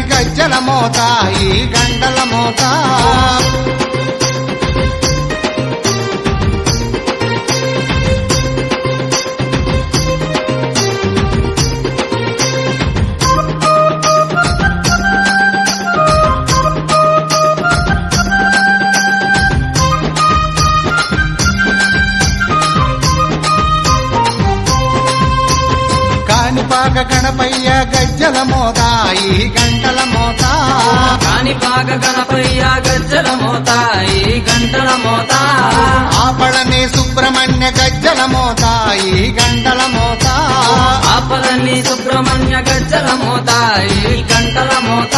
గజ్జల మోత ఈ గంటల మోత. కాణిపాక గణపయ్య గజ్జల మోత ఈ గంటల మోత. కాణిపాక గణపయ్య గజ్జల మోత ఈ గంటల మోత. ఆపడని సుబ్రహ్మణ్య గజ్జల మోత ఈ గంటల మోత. ఆపలని సుబ్రహ్మణ్య గజ్జల మోత ఈ గంటల మోత.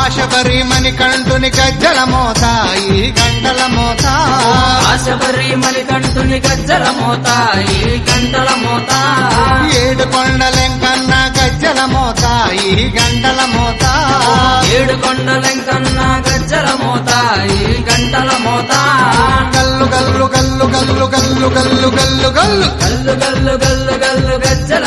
ఆశబరి మణికంఠుని గజ్జల మోత ఈ గంటల మోత. ఆశబరి మణికంఠుని గజ్జల మోత ఈ గంటల మోత. ఏడు మోత ఈ గంటల మోత ఏడు కొండలెంకన్న గజ్జల మోత ఈ గంటల మోత గల్లు గల్లు గల్లు గల్లు గల్లు గల్లు గల్లు గల్లు. గల్లు గల్లు గల్లు గల్లు గజ్జల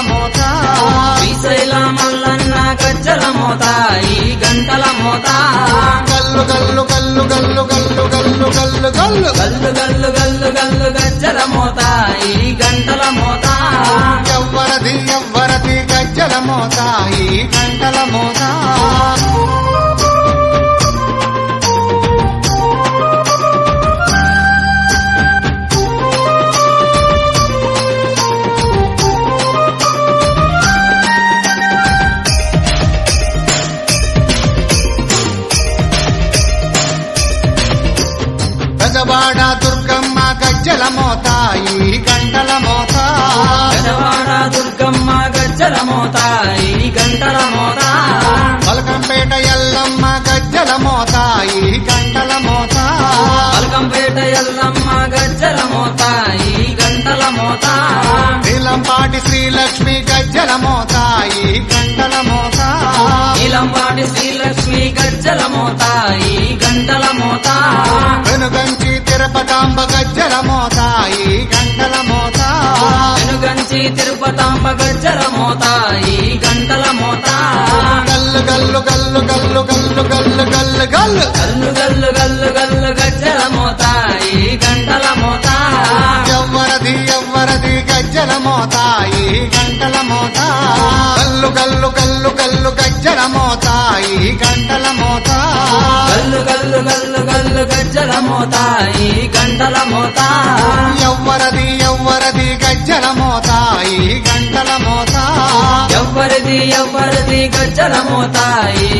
మోత. శ్రీశైల మల్లన్న గజ్జల మోత ఈ గంటల మోత. గల్లు గల్లు గల్లు గల్లు గల్లు గల్లు గల్లు గల్లు. గల్లు గల్లు గల్లు గల్లు గజ్జల మోత ఈ గంటల మోత. ఎవ్వరది ఎవ్వరది గజ్జల మోత ఈ గంటల మోత. పెద్దవాడ దుర్గమ్మ గజ్జల మోతాయి గంటల మోతాయి పెద్దవాడ దుర్గమ్మ గజ్జల మోతాయి గంటల మోత. పలకంపేట ఎల్లమ్మ గజ్జల మోతాయి గంటల మోతాయి పలకంపేట ఎల్లమ్మ గజ్జల మోతాయి గంటల మోతాయి నీలంపాటి శ్రీ తిరుపతాంబ గజ్జల మోత ఈ గంటల మోత వెనుగంచి తిరుపతాంబ గజ్జల మోత ఈ గంటల మోత గల్లు గల్లు గల్లు గల్లు గల్లు గల్లు గల్లు గల్లు గల్లు గల్లు గల్లు గల్లు గజ్జల మోత ఈ గంటల మోత ఎవ్వరది ఎవ్వరది గజ్జల మోత ఈ గంటల మోత గల్లు గల్లు గల్లు గల్లు గజ్జల మోత ఈ గంటల మోత గల్లు గల్లు గల్లు గల్లు గజ్జల మోత ఈ గంటల మోత. ఎవ్వరది ఎవ్వరది గజ్జల మోత ఈ గంటల మోత. ఎవ్వరిది ఎవ్వరిది గజ్జల మోత ఈ